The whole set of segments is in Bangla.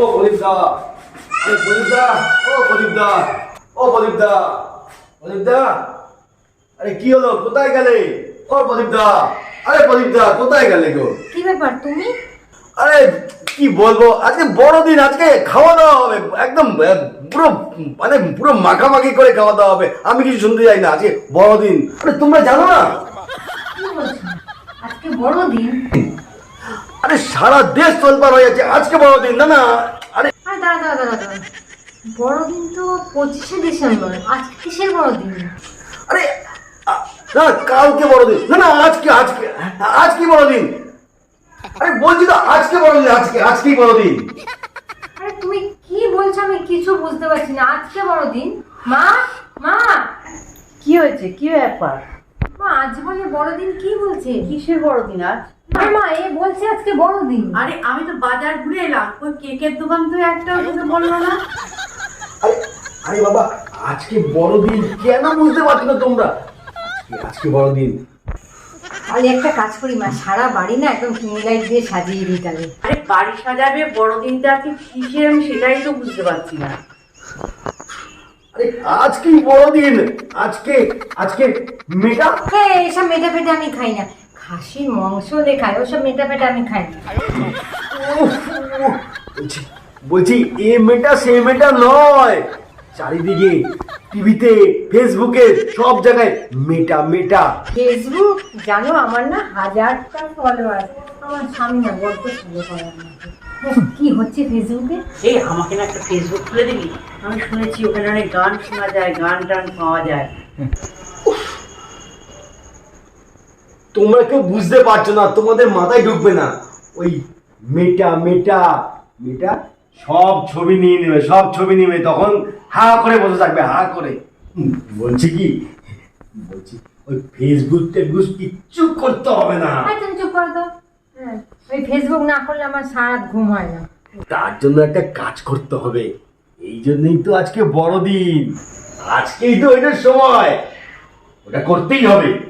ও প্রদীপদা আরে প্রদীপদা ও প্রদীপদা ও প্রদীপদা প্রদীপদা আরে কি হলো কোথায় গেলে? ও প্রদীপদা আরে প্রদীপদা কোথায় গেলে গো? কি ব্যাপার তুমি? আরে কি বলব আজকে বড়দিন আজকে খাওয়া দাওয়া হবে একদম পুরো মানে পুরো মাখামাখি করে খাওয়া দাওয়া হবে। আমি কিছু শুনতে চাই না আজকে বড়দিন। আরে তোমরা জানো না? আজকে বড়দিন? আরে সারা দেশ তোলপার হয়ে যাচ্ছে আজকে বড়দিন না না। দাঁড়া দাঁড়া দাঁড়া দাঁড়া। বড়দিন তো পঁচিশে ডিসেম্বর। আজকে কিসের বড়দিন? আরে না কালকে বড়দিন। না না আজকে আজকে আজকে বড়দিন। আরে বলছি তো আজকে বড়দিন আজকে আজকেই বড়দিন। আরে তুমি কি বলছো আমি কিছু বুঝতে পারছি না। আজকে বড়দিন? মা মা। কি হয়েছে? কি ব্যাপার? মা আজ বলে বড়দিন কি বলছে? কিসের বড়দিন আজ? মা এ বলছে আজকে বড়দিন। আরে আমি তো বাজার ঘুরে এলাম। ওই কেকের দোকান তো বলল না। আরে আরে বাবা আজকে বড়দিন কেন বুঝতে পারছ না তোমরা? আজকে- তাহলে একটা কাজ করি মা সারা বাড়ি না একদম কিনে লাইট দিয়ে সাজিয়ে দিই তাহলে। আরে বাড়ি সাজাবে বড়দিনটা আজকে কিসের আমি সেটাই তো বুঝতে পারছি না। আরে আজকেই বড়দিন। আজকে আজকে মেটা। হ্যাঁ এসব মেটা ফেটে আমি খাই না। খাসির মাংস দিয়ে খাই। ওসব মেটা পেটা আমি খাই বলছি বলছি এ মেটা সে মেটা নয়। চারিদিকে টিভিতে ফেসবুকে সব জায়গায় মেটা মেটা। ফেসবুক জানো আমার না হাজারটা ফলোয়ার আমার স্বামী না বড্ড ফলো করে হ্যাঁ, কি হচ্ছে ফেসবুকে? এই আমাকে না একটা ফেসবুক খুলে দিবি? আমি শুনেছি ওখানে অনেক গান শোনা যায় গান টান পাওয়া যায়। তোমরা কেউ বুঝতে পারছ না তোমাদের মাথায় ঢুকবে না। ওই মেটা মেটা মেটা সব ছবি নিয়ে নেবে সব ছবি নেবে তখন হা করে বসে থাকবে হা করে। বলছি কি? বলছি ওই ফেসবুক টেসবুক কিচ্ছু করতে হবে না। তুমি চুপ করো তো। হ্যাঁ ওই ফেসবুক না করলে আমার সারা ঘুম হয় না। তার জন্য একটা কাজ করতে হবে। এই জন্যই তো আজকে বড়দিন। আজকেই তো ওইটার সময়। ওটা করতেই হবে।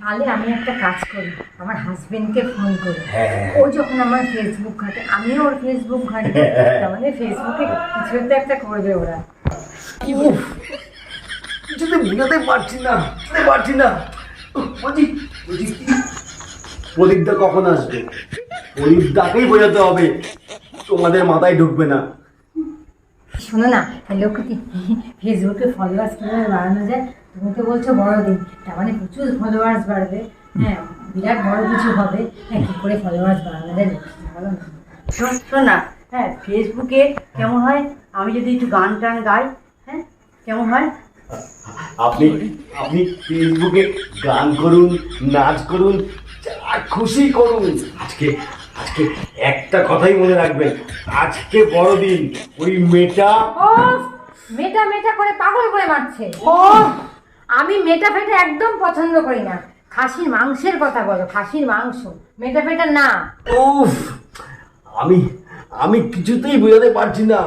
তাহলে আমি একটা কাজ করি আমার হাজবেন্ডকে ফোন করি। হ্যাঁ। ও যখন আমার ফেসবুক ঘাটে আমিও ওর ফেসবুক ঘাটি তার মানে ফেসবুকে কিছু তো একটা করবে ওরা। কিছুতে বোঝাতে পারছি না বুঝতে পারছি না। বলছি প্রদীপদা কখন আসবে? প্রদীপদাকেই বোঝাতে হবে তোমাদের মাথায় ঢুকবে না। শোনো না লোকটি ফেসবুকে ফলোয়ার্স কীভাবে বাড়ানো যায় তুমি তো বলছো বড়দিন তার মানে প্রচুর ফলোয়ার্স বাড়বে। হ্যাঁ বিরাট বড় কিছু হবে। হ্যাঁ কী করে ফলোয়ার্স বাড়ানো যায় বলো না। শোন শোন না হ্যাঁ ফেসবুকে কেমন হয়? আমি যদি একটু গান টান গাই হ্যাঁ কেমন হয়? আপনি আপনি ফেসবুকে গান করুন নাচ করুন যা খুশি করুন। আজকে আজকে একটা কথাই মনে রাখবেন আজকে বড়দিন ওই মেয়েটা ও মেটা মেটা করে পাগল করে মারছে। ও আমি মেটা ফেটা একদম পছন্দ করি না। খাসির মাংসের কথা বলো, খাসির মাংস। মেটা ফেটা না। উফ, আমি আমি কিছুতেই বোঝাতে পারছি না।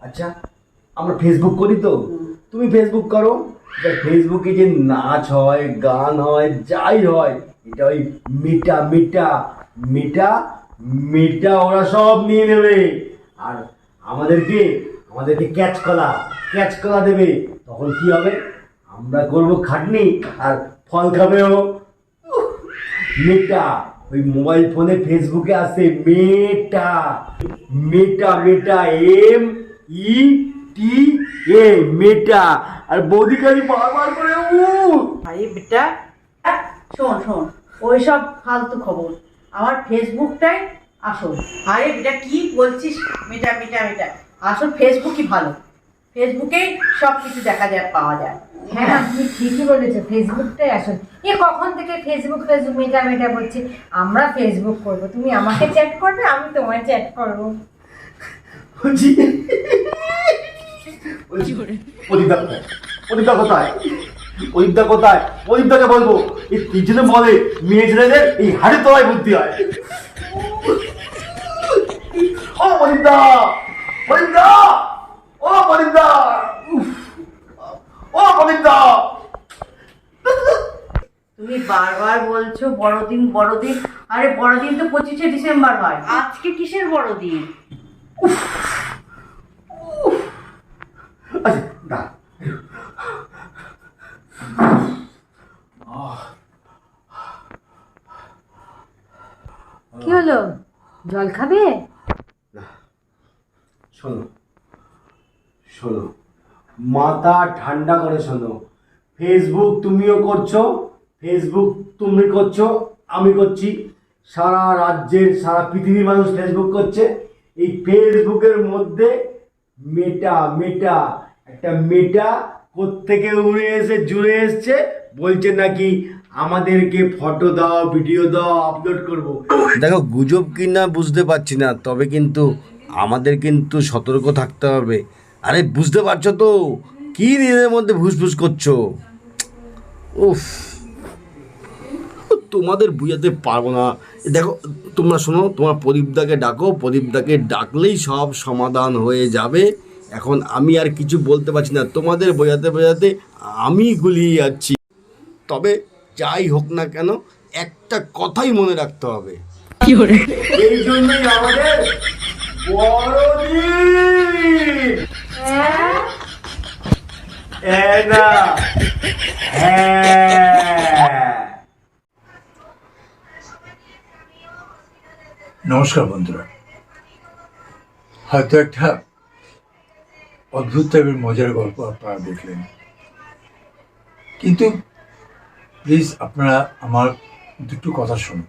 আচ্ছা আমরা ফেসবুক করি তো। তুমি ফেসবুক করো। ফেসবুকে যে নাচ হয়, গান হয়, যাই হয়, এটা ওই মিটা মিটা মিটা মিটা ওরা সব নিয়ে নেবে। আর আমাদেরকে আমাদেরকে ক্যাচ কলা ক্যাচ কলা দেবে। তখন কি হবে? আমরা করব খাটনি আর ফল খাবেও। মেটা ওই মোবাইল ফোনে ফেসবুকে আসে মেটা মেটা মেটা এম ই টি এ মেটা আর বৌদি খালি বারবার করে উ আরে বেটা, শোন শোন, ওইসব ফালতু খবর। আমার ফেসবুকটাই আসল। আরে বেটা, কি বলছিস? মেটা মেটা মেটা আসল ফেসবুকই ভালো। ফেসবুকেই সব কিছু দেখা যায়, পাওয়া যায়। হ্যাঁ তুমি ঠিকই বলেছ, ফেসবুকটাই আসল। এ কখন থেকে ফেসবুক ফেসবুক, মেটা মেটা আমরা ফেসবুক তুমি আমাকে চ্যাট করবে, আমি তোমায় চ্যাট করব। বলছি কোথায়? কোথায়? বলব বলে বুদ্ধি হয় ও প্রদীপদা উফ, ও প্রদীপদা তুমি বারবার বলছো বড়দিন বড়দিন। আরে বড়দিন তো পঁচিশে ডিসেম্বর হয়। আজকে কিসের বড়দিন? আচ্ছা কি হলো? জল খাবে? শোনো শোনো মাথা ঠান্ডা করে শোনো। ফেসবুক তুমিও করছ ফেসবুক তুমি করছ, আমি করছি। সারা রাজ্যের, সারা পৃথিবীর মানুষ ফেসবুক করছে। এই ফেসবুকের মধ্যে মেটা মেটা একটা মেটা কোত্থেকে উড়ে এসে, জুড়ে এসছে, বলছে নাকি আমাদেরকে ফটো দাও ভিডিও দাও আপলোড করব। দেখো, গুজব কি না বুঝতে পারছি না, তবে কিন্তু আমাদের কিন্তু সতর্ক থাকতে হবে। আরে, বুঝতে পারছ তো? কি নিজেদের মধ্যে ভুসভুস করছ? উফ। তোমাদের বুঝাতে পারব না। দেখো তোমরা শোনো তোমার প্রদীপদাকে ডাকো প্রদীপদাকে ডাকলেই সব সমাধান হয়ে যাবে। এখন আমি আর কিছু বলতে পারছি না তোমাদের বোঝাতে বোঝাতে আমি গুলিয়ে যাচ্ছি। তবে যাই হোক না কেন একটা কথাই মনে রাখতে হবে। এই জন্যই আমাদের বড়দিন! এ না হ্যাঁ। নমস্কার বন্ধুরা। হয়তো একটা অদ্ভুত টাইপের মজার গল্প আপনারা দেখলেন। কিন্তু প্লিজ আপনারা আমার দুটো কথা শুনুন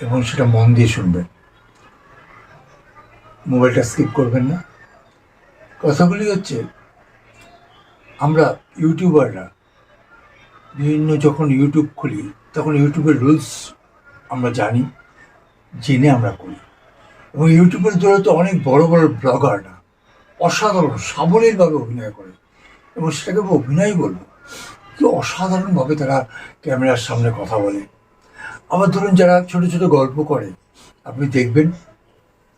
এবং সেটা মন দিয়ে শুনবেন। মোবাইলটা স্কিপ করবেন না। কথাগুলি হচ্ছে, আমরা ইউটিউবাররা বিভিন্ন যখন ইউটিউব খুলি, তখন ইউটিউবের রুলস আমরা জানি। জেনে আমরা করি। এবং ইউটিউবের দ্বারা তো অনেক বড় বড় ব্লগাররা অসাধারণ, সাবলীলভাবে অভিনয় করে। এবং সেটাকে অভিনয় বলব। কি অসাধারণভাবে তারা ক্যামেরার সামনে কথা বলে। আবার ধরুন যারা ছোট ছোট গল্প করে, আপনি দেখবেন,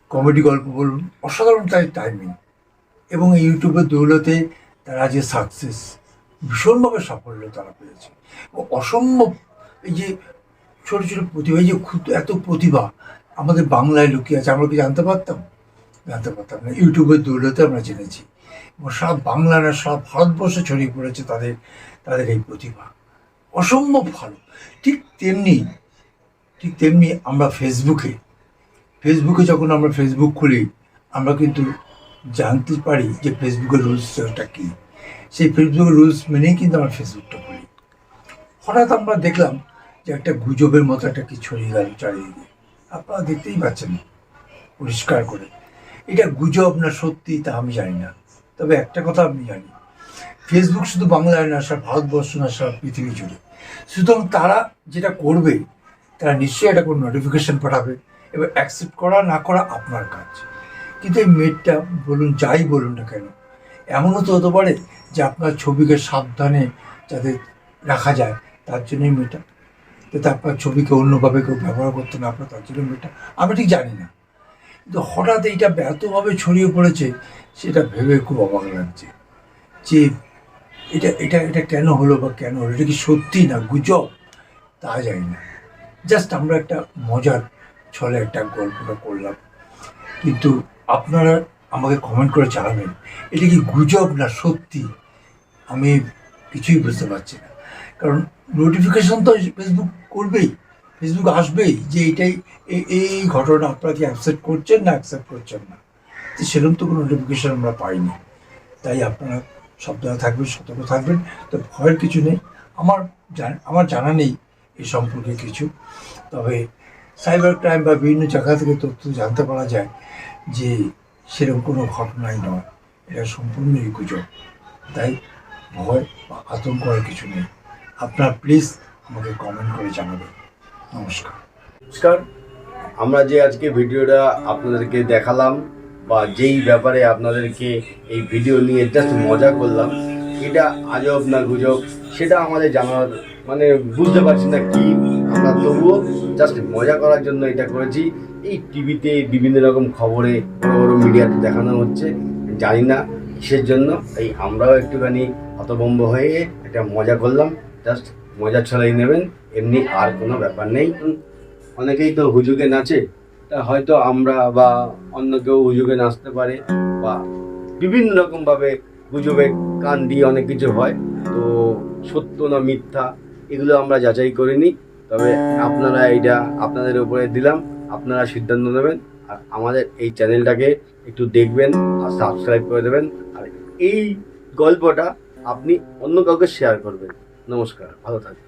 কমেডি গল্প বলুন, অসাধারণ তাই টাইমিং এবং এই ইউটিউবের দৌলতে তারা যে সাকসেস ভীষণভাবে সাফল্য তারা পেয়েছে। অসম্ভব এই যে ছোট ছোট প্রতিভা যে এত প্রতিভা আমাদের বাংলায় লুকিয়ে আছে, আমরা কি জানতে পারতাম? জানতে পারতাম না। ইউটিউবের দৌলতে আমরা জেনেছি। এবং সারা বাংলা না সারা ভারতবর্ষে ছড়িয়ে পড়েছে তাদের তাদের এই প্রতিভা। অসম্ভব ভালো। ঠিক তেমনি ঠিক তেমনি আমরা ফেসবুকে ফেসবুকে যখন আমরা ফেসবুক খুলি, আমরা কিন্তু জানতে পারি যে ফেসবুকের রুলসটা কী। সেই ফেসবুকের রুলস মেনেই কিন্তু আমরা ফেসবুকটা খুলি। হঠাৎ আমরা দেখলাম যে একটা গুজবের মতো একটা কি ছড়িয়ে গেল চারিদিকে। আপনারা দেখতেই পাচ্ছেন পরিষ্কার করে। এটা গুজব না সত্যি তা আমি জানি না। তবে একটা কথা আমি জানি। ফেসবুক শুধু বাংলায় না, সারা ভারতবর্ষ না, সারা পৃথিবী জুড়ে। সুতরাং তারা যেটা করবে, তারা নিশ্চয়ই একটা কোনো নোটিফিকেশন পাঠাবে, এবার অ্যাকসেপ্ট করা না করা আপনার কাজ। কিন্তু এই মেয়েটা বলুন, যাই বলুন না কেন, এমনও তো হতে পারে যে আপনার ছবিকে সাবধানে যাতে রাখা যায়, তার জন্যই মেয়েটা যাতে আপনার ছবিকে অন্যভাবে কেউ ব্যবহার করতে না, আপনার তার জন্য মেয়েটা আমি ঠিক জানি না। কিন্তু হঠাৎ এইটা এতভাবে ছড়িয়ে পড়েছে, সেটা ভেবে খুব অবাক লাগছে যে এটা এটা এটা কেন হলো বা কেন হলো, এটা কি সত্যি না গুজব? তা জানি না। জাস্ট আমরা একটা মজার ছলে একটা গল্পটা করলাম। কিন্তু আপনারা আমাকে কমেন্ট করে জানাবেন, এটা কি গুজব না সত্যি? আমি কিছুই বুঝতে পারছি না। কারণ নোটিফিকেশন তো ফেসবুক করবেই ফেসবুক আসবেই যে এটাই এই- ঘটনা আপনারা কি অ্যাকসেপ্ট করছেন না অ্যাকসেপ্ট করছেন না। তো সেরকম তো কোনো নোটিফিকেশন আমরা পাইনি। তাই আপনারা সাবধানে থাকবেন, সতর্ক থাকবেন। তো ভয়ের কিছু নেই। আমার আমার জানা নেই এ সম্পর্কে কিছু। তবে সাইবার ক্রাইম বা বিভিন্ন জায়গা থেকে তথ্য জানতে পারা যায় যে সেরকম কোনো ঘটনাই নয়। এটা সম্পূর্ণই গুজব তাই ভয় বা আতঙ্ক কিছু নেই। আপনার প্লিজ আমাকে কমেন্ট করে জানাবেন। নমস্কার। নমস্কার। আমরা যে আজকে ভিডিওটা আপনাদেরকে দেখালাম বা যেই ব্যাপারে আপনাদেরকে এই ভিডিও নিয়ে জাস্ট মজা করলাম, এটা আজব না গুজব, সেটা আমাদের জানার মানে বুঝতে পারছি না কি আমরা তবুও জাস্ট মজা করার জন্য এটা করেছি। এই টিভিতে বিভিন্ন রকম খবরে বড় বড় মিডিয়াতে দেখানো হচ্ছে, জানি না কিসের জন্য। এই আমরাও একটুখানি হতভম্ব হয়ে একটা মজা করলাম। জাস্ট মজা ছড়াই নেবেন, এমনি আর কোনো ব্যাপার নেই। অনেকেই তো হুজুগে নাচে, তা হয়তো আমরা বা অন্য কেউ হুজুগে নাচতে পারে বা বিভিন্ন রকমভাবে গুজবে কান দিয়ে অনেক কিছু হয়, তো সত্য না মিথ্যা এগুলো আমরা যাচাই করিনি তবে আপনারা এইটা আপনাদের উপরে দিলাম, আপনারা সিদ্ধান্ত নেবেন, আর আমাদের এই চ্যানেলটাকে একটু দেখবেন আর সাবস্ক্রাইব করে দেবেন। আর এই গল্পটা আপনি অন্য কাউকে শেয়ার করবেন। নমস্কার ভালো থাকবেন